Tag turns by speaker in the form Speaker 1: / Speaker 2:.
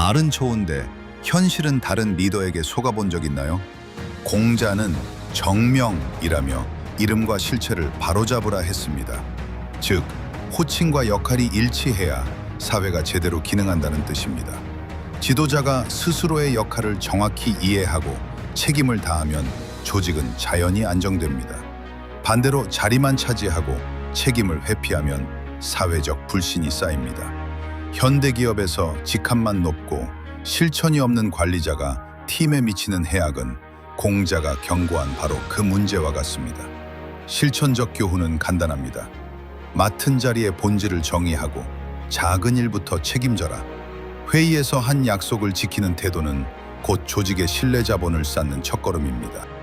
Speaker 1: 말은 좋은데 현실은 다른 리더에게 속아본 적 있나요? 공자는 정명이라며 이름과 실체를 바로잡으라 했습니다. 즉, 호칭과 역할이 일치해야 사회가 제대로 기능한다는 뜻입니다. 지도자가 스스로의 역할을 정확히 이해하고 책임을 다하면 조직은 자연히 안정됩니다. 반대로 자리만 차지하고 책임을 회피하면 사회적 불신이 쌓입니다. 현대 기업에서 직함만 높고 실천이 없는 관리자가 팀에 미치는 해악은 공자가 경고한 바로 그 문제와 같습니다. 실천적 교훈은 간단합니다. 맡은 자리의 본질을 정의하고 작은 일부터 책임져라. 회의에서 한 약속을 지키는 태도는 곧 조직의 신뢰 자본을 쌓는 첫걸음입니다.